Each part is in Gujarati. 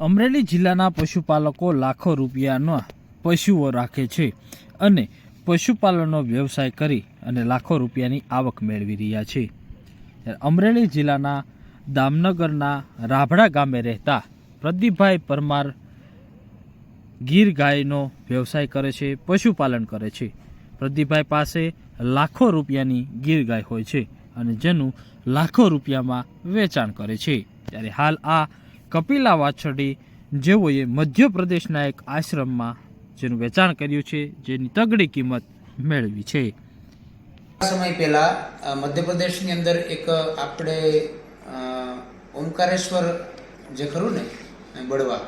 અમરેલી જિલ્લાના પશુપાલકો લાખો રૂપિયાના પશુઓ રાખે છે અને પશુપાલનનો વ્યવસાય કરી અને લાખો રૂપિયાની આવક મેળવી રહ્યા છે. અમરેલી જિલ્લાના દામનગરના રાભડા ગામે રહેતા પ્રદીપભાઈ પરમાર ગીર ગાયનો વ્યવસાય કરે છે, પશુપાલન કરે છે. પ્રદીપભાઈ પાસે લાખો રૂપિયાની ગીર ગાય હોય છે અને જેનું લાખો રૂપિયામાં વેચાણ કરે છે. ત્યારે હાલ આ કપિલા વાછડી જેઓએ મધ્યપ્રદેશના એક આશ્રમમાં જેનું વેચાણ કર્યું છે, જેની તગડી કિંમત મેળવી છે. સમય પહેલા મધ્યપ્રદેશની અંદર એક આપણે ઓમકારેશ્વર જે ખરું ને બળવા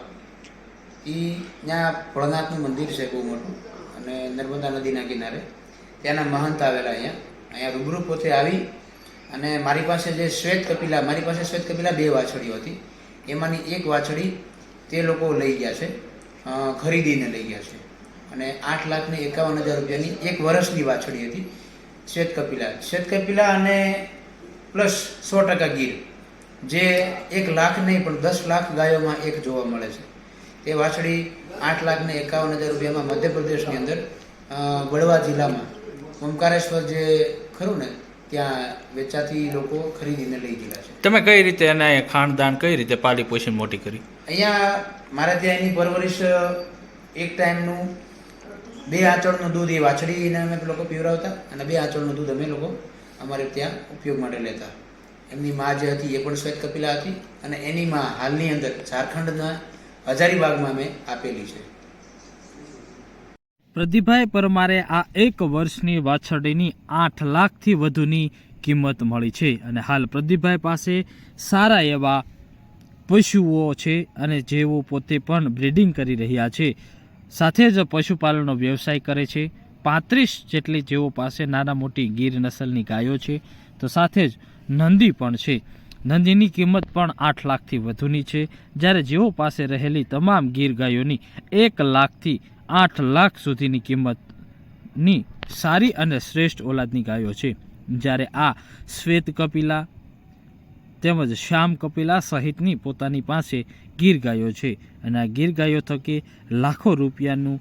એ ત્યાં ભોળાનાથનું મંદિર છે બહુ મોટું, અને નર્મદા નદીના કિનારે. ત્યાંના મહંત આવેલા અહીંયા. અહીંયા રૂબરૂ પોતે આવી, અને મારી પાસે જે શ્વેત કપિલા, મારી પાસે શ્વેત કપિલા બે વાછડીઓ હતી. એમાંની એક વાછડી તે લોકો લઈ ગયા છે ખરીદીને લઈ ગયા છે. અને આઠ લાખ ને એકાવન હજાર રૂપિયાની એક વર્ષની વાછડી હતી, શ્વેત કપિલા. શ્વેત કપિલા અને પ્લસ સો ટકા ગીર, જે એક લાખ નહીં, પણ દસ લાખ ગાયોમાં એક જોવા મળે છે. તે વાછડી આઠ લાખ ને એકાવન હજાર રૂપિયામાં મધ્યપ્રદેશની અંદર વડવા જિલ્લામાં. ઓમકારેશ્વર જે ખરું ને ત્યાં વેચાતી લોકો ખરીદીને લઈ ગયેલા છે. તમે કઈ રીતે એને ખાણદાન કઈ રીતે પાલી પોષણ મોટી કરી? અહીંયા મારે ત્યાં એની પરવરિશ એક ટાઈમનું બે આંચળનું દૂધ એ વાછડીને અમે લોકો પીવરાવતા અને બે આંચળનું દૂધ અમે લોકો અમારે ત્યાં ઉપયોગ માટે લેતા. એમની મા જે હતી એ પણ શ્વેત કપિલા હતી અને એની મા હાલની અંદર ઝારખંડના હજારીબાગમાં મેં આપેલી છે. પ્રદીપભાઈ પરમારે આ એક વર્ષની વાછરડીની આઠ લાખથી વધુની કિંમત મળી છે. અને હાલ પ્રદીપભાઈ પાસે સારા એવા પશુઓ છે અને જેઓ પોતે પણ બ્રીડિંગ કરી રહ્યા છે. સાથે જ પશુપાલનનો વ્યવસાય કરે છે. પાંત્રીસ જેટલી જેઓ પાસે નાના મોટી ગીર નસલની ગાયો છે. તો સાથે જ નંદી પણ છે. નંદીની કિંમત પણ આઠ લાખથી વધુની છે. જ્યારે જેઓ પાસે રહેલી તમામ ગીર ગાયોની એક લાખથી આઠ લાખ સુધીની કિંમતની સારી અને શ્રેષ્ઠ ઓલાદની ગાયો છે. જ્યારે આ શ્વેત કપિલા તેમજ શ્યામ કપિલા સહિતની પોતાની પાસે ગીર ગાયો છે અને આ ગીર ગાયો થકી લાખો રૂપિયાનું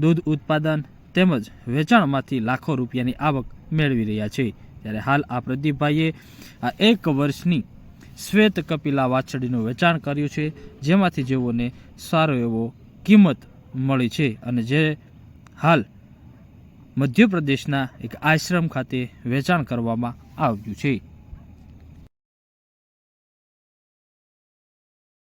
દૂધ ઉત્પાદન તેમજ વેચાણમાંથી લાખો રૂપિયાની આવક મેળવી રહ્યા છે. ત્યારે હાલ આ પ્રદીપભાઈએ આ એક વર્ષની શ્વેત કપિલા વાછડીનું વેચાણ કર્યું છે, જેમાંથી જેઓને સારો એવો કિંમત મળી છે અને જે હાલ મધ્યપ્રદેશના એક આશ્રમ ખાતે વેચાણ કરવામાં આવ્યું છે.